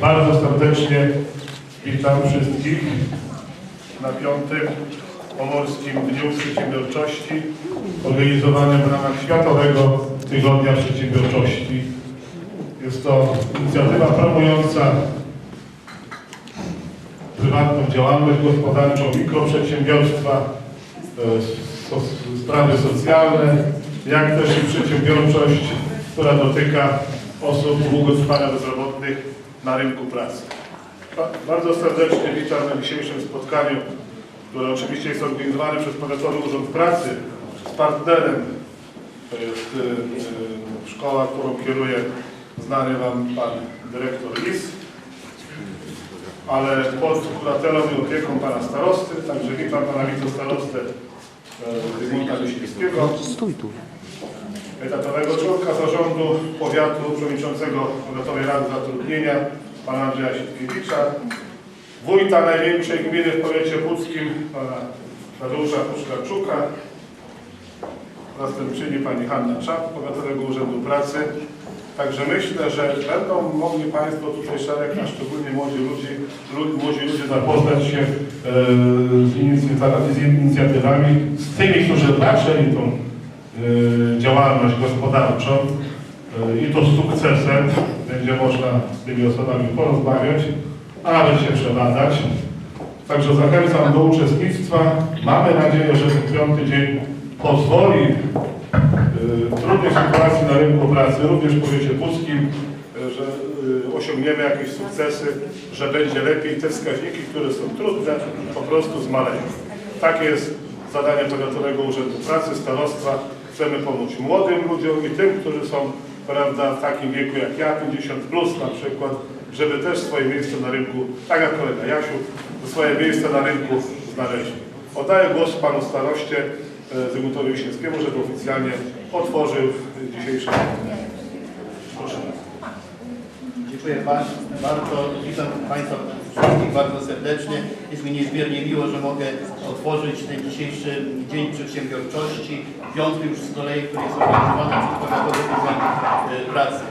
Bardzo serdecznie witam wszystkich na piątym Pomorskim Dniu Przedsiębiorczości organizowanym w ramach Światowego Tygodnia Przedsiębiorczości. Jest to inicjatywa promująca prywatną działalność gospodarczą, mikroprzedsiębiorstwa, e, sprawy socjalne, jak też i przedsiębiorczość, która dotyka osób długotrwale bezrobotnych na rynku pracy. Ba- Bardzo serdecznie witam na dzisiejszym spotkaniu, które oczywiście jest organizowane przez Powiatowy Urząd Pracy z partnerem. To jest y, y, szkoła, którą kieruje znany Wam Pan Dyrektor Lis ale pod kuratelą i opieką pana starosty, także witam pana wicestarostę e, Zygmunta Leśnickiego, Stój tu. Etatowego członka zarządu powiatu, przewodniczącego Powiatowej Rady Zatrudnienia, pana Andrzeja Sitkiewicza, wójta największej gminy w powiecie puckim, pana Tadeusza Puszkarczuka, zastępczyni pani Hanna Czap, Powiatowego Urzędu Pracy. Także myślę, że będą mogli Państwo tutaj szereg, a szczególnie młodzi ludzie, lu- młodzi ludzie zapoznać się e, z, inicjatywa- z inicjatywami, z tymi, którzy zaczęli tą działalność gospodarczą e, i to z sukcesem. Będzie można z tymi osobami porozmawiać, a nawet się przebadać. Także zachęcam do uczestnictwa. Mamy nadzieję, że ten piąty dzień pozwoli y, w trudnej sytuacji na rynku pracy, również w powiecie puskim, y, że y, osiągniemy jakieś sukcesy, że będzie lepiej. Te wskaźniki, które są trudne, po prostu zmaleją. Takie jest zadanie Powiatowego Urzędu Pracy, starostwa. Chcemy pomóc młodym ludziom i tym, którzy są prawda, w takim wieku jak ja, 50 plus na przykład, żeby też swoje miejsce na rynku, tak jak kolega Jasiu, swoje miejsce na rynku znaleźli. Oddaję głos panu staroście e, Zygmuntowi Wiśniewskiemu, żeby oficjalnie otworzył dzisiejsze Proszę. Dziękuję bardzo, bardzo. Witam Państwa wszystkich bardzo serdecznie. Jest mi niezmiernie miło, że mogę otworzyć ten dzisiejszy Dzień Przedsiębiorczości. Piątky już z kolei, który jest organizowany przez Powiatowy Urząd e, Pracy.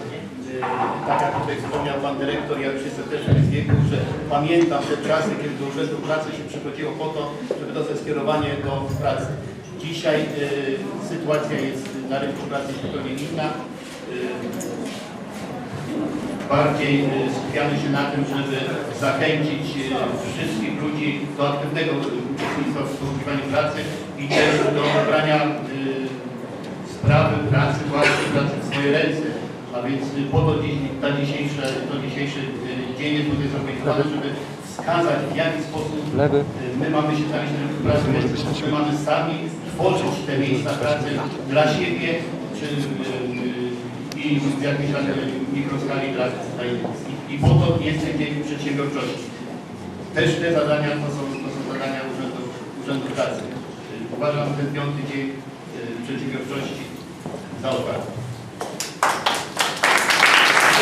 E, Tak jak tutaj wspomniał Pan Dyrektor, ja już jestem też w że pamiętam te czasy, kiedy do Urzędu Pracy się przychodziło po to, żeby dostać skierowanie do pracy. Dzisiaj e, sytuacja jest na rynku pracy zupełnie inna. E, bardziej y, skupiamy się na tym, żeby zachęcić y, wszystkich ludzi do aktywnego uczestnictwa w poszukiwaniu pracy i też do obrania y, sprawy pracy, właśnie pracy w swoje ręce. A więc po to ta dzisiejsza, to dzisiejszy dzień jest tutaj zorganizowany, żeby wskazać w jaki sposób my mamy się znaleźć na rynku pracy, my mamy sami tworzyć te miejsca pracy dla siebie, czy y, i w jakiejś tam mikroskali dla. I, po to jest ten dzień przedsiębiorczości. Też te zadania to są, to są zadania Urzędu, Urzędu Pracy. Y, Uważam ten piąty dzień y, przedsiębiorczości za otwarty.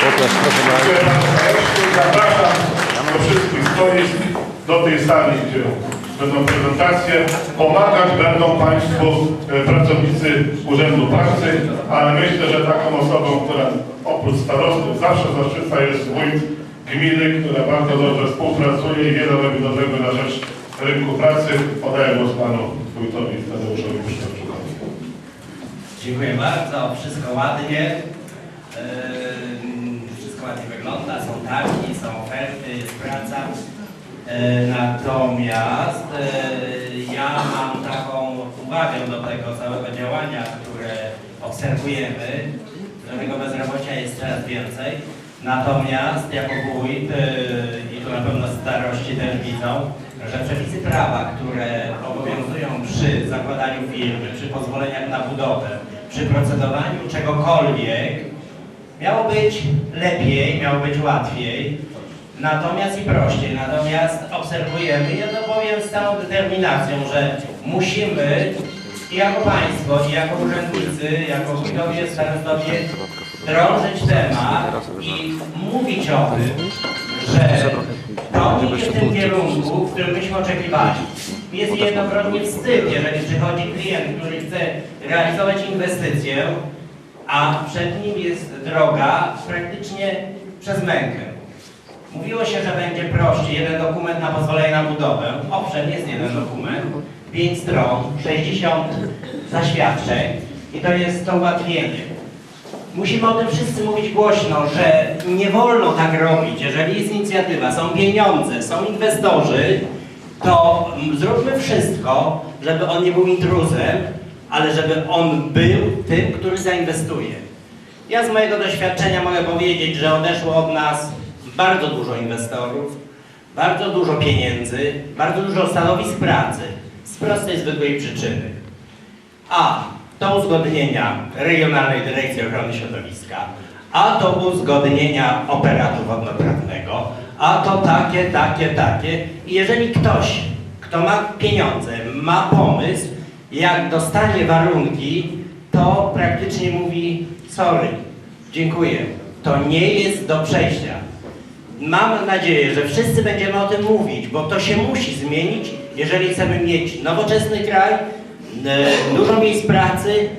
Poproszę, proszę bardzo. Zapraszam do wszystkich stoisk, do tej sali, gdzie będą prezentacje. Pomagać będą Państwu e, pracownicy Urzędu Pracy, ale myślę, że taką osobą, która oprócz starostów zawsze zaszczytna jest wójt gminy, która bardzo dobrze współpracuje i wiele robi dobrego na rzecz rynku pracy. Podaję głos Panu wójtowi Tadeuszowi Puszczarczukowi. Dziękuję bardzo, wszystko ładnie. Yy, Wszystko ładnie wygląda, są targi, są oferty, jest praca. Yy, Natomiast yy, ja mam taką uwagę do tego całego działania, które obserwujemy, którego bezrobocia jest coraz więcej. Natomiast jako wójt, yy, i tu na pewno starości też widzą, że przepisy prawa, które obowiązują przy zakładaniu firmy, przy pozwoleniach na budowę, przy procedowaniu czegokolwiek, miało być lepiej, miało być łatwiej, natomiast i prościej. Natomiast obserwujemy, ja to powiem z całą determinacją, że musimy i jako państwo, i jako urzędnicy, jako wójtowie, starostowie drążyć temat i mówić o tym, że to idzie w tym kierunku, w którym myśmy oczekiwali. Jest jednokrotnie wstyd, jeżeli przychodzi klient, który chce realizować inwestycję, a przed nim jest droga praktycznie przez mękę. Mówiło się, że będzie prościej, jeden dokument na pozwolenie na budowę. Owszem, jest jeden dokument, 5 stron, 60 zaświadczeń i to jest to ułatwienie. Musimy o tym wszyscy mówić głośno, że nie wolno tak robić. Jeżeli jest inicjatywa, są pieniądze, są inwestorzy, to zróbmy wszystko, żeby on nie był intruzem, ale żeby on był tym, który zainwestuje. Ja z mojego doświadczenia mogę powiedzieć, że odeszło od nas bardzo dużo inwestorów, bardzo dużo pieniędzy, bardzo dużo stanowisk pracy z prostej, zwykłej przyczyny. A to uzgodnienia Regionalnej Dyrekcji Ochrony Środowiska, a to uzgodnienia operatu wodnoprawnego, a to takie, takie, takie. I jeżeli ktoś, kto ma pieniądze, ma pomysł, jak dostanie warunki, to praktycznie mówi sorry, dziękuję, to nie jest do przejścia. Mam nadzieję, że wszyscy będziemy o tym mówić, bo to się musi zmienić, jeżeli chcemy mieć nowoczesny kraj, e, dużo miejsc pracy.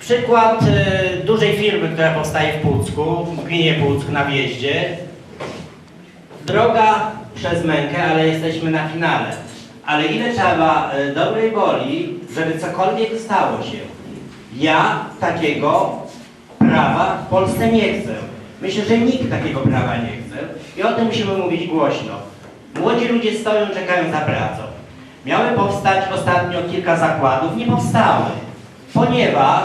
Przykład e, dużej firmy, która powstaje w Pucku, w gminie Puck na wjeździe. Droga przez mękę, ale jesteśmy na finale. Ale ile trzeba e, dobrej woli, żeby cokolwiek stało się? Ja takiego prawa w Polsce nie chcę. Myślę, że nikt takiego prawa nie chce i o tym musimy mówić głośno. Młodzi ludzie stoją, czekają za pracą. Miały powstać ostatnio kilka zakładów, nie powstały, ponieważ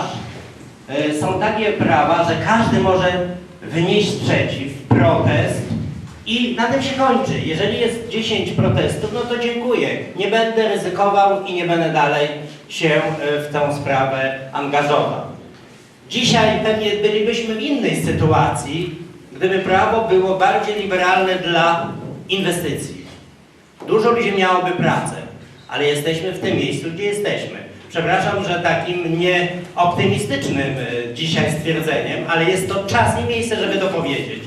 e, są takie prawa, że każdy może wynieść sprzeciw, protest i na tym się kończy. Jeżeli jest 10 protestów, no to dziękuję. Nie będę ryzykował i nie będę dalej się e, w tę sprawę angażował. Dzisiaj pewnie bylibyśmy w innej sytuacji, gdyby prawo było bardziej liberalne dla inwestycji. Dużo ludzi miałoby pracę, ale jesteśmy w tym miejscu, gdzie jesteśmy. Przepraszam, że takim nieoptymistycznym e, dzisiaj stwierdzeniem, ale jest to czas i miejsce, żeby to powiedzieć.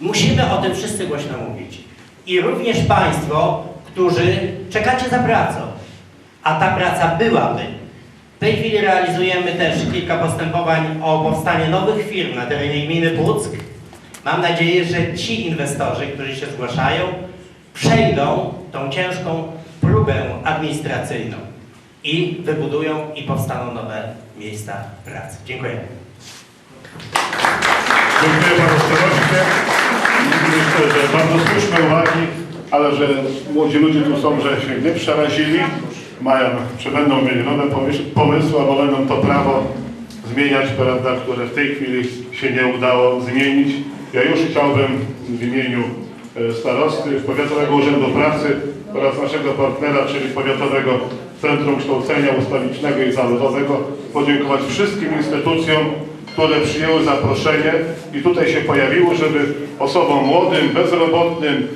Musimy o tym wszyscy głośno mówić. I również Państwo, którzy czekacie za pracą, a ta praca byłaby. W tej chwili realizujemy też kilka postępowań o powstanie nowych firm na terenie gminy Puck. Mam nadzieję, że ci inwestorzy, którzy się zgłaszają, przejdą tą ciężką próbę administracyjną i wybudują i powstaną nowe miejsca pracy. Dziękuję. Dziękuję panu. Myślę, że bardzo słuszne uwagi, ale że młodzi ludzie tu są, że się nie przerazili, mają, czy będą mieli nowe pomysły, albo będą to prawo zmieniać, prawda, które w tej chwili się nie udało zmienić. Ja już chciałbym w imieniu e, starosty Powiatowego Urzędu Pracy oraz naszego partnera, czyli Powiatowego Centrum Kształcenia Ustawicznego i Zawodowego podziękować wszystkim instytucjom, które przyjęły zaproszenie i tutaj się pojawiło, żeby osobom młodym, bezrobotnym,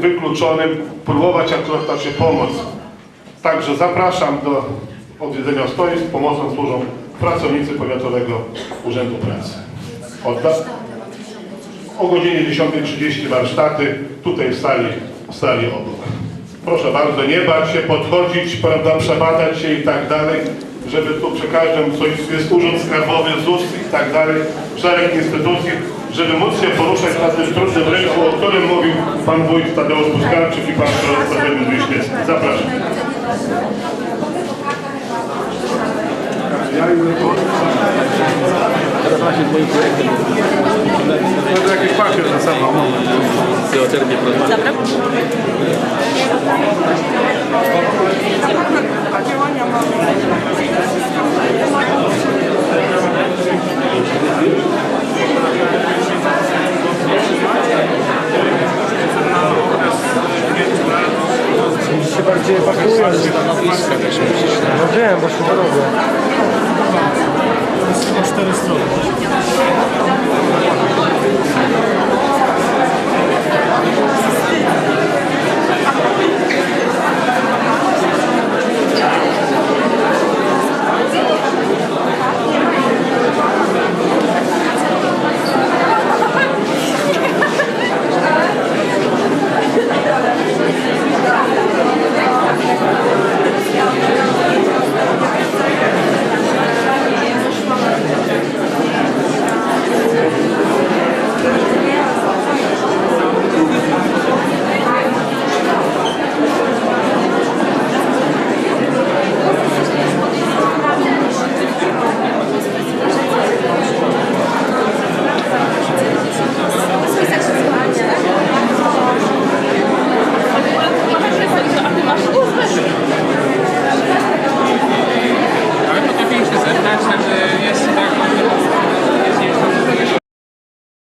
wykluczonym próbować akurat się pomóc. Także zapraszam do odwiedzenia stoisk. Pomocą służą pracownicy Powiatowego Urzędu Pracy. Od da- o godzinie 10.30 warsztaty tutaj w sali, w sali obok. Proszę bardzo, nie bać się, podchodzić, prawda, przebadać się i tak dalej, żeby tu przy każdym coś jest urząd skarbowy, ZUS i tak dalej, szereg instytucji, żeby móc się poruszać na tym trudnym rynku, o którym mówił pan wójt Tadeusz Puskarczyk i pan profesor Wiśniewski. Zapraszam. To jakiś papier na sam moment. Ty o termie porozmawiać. się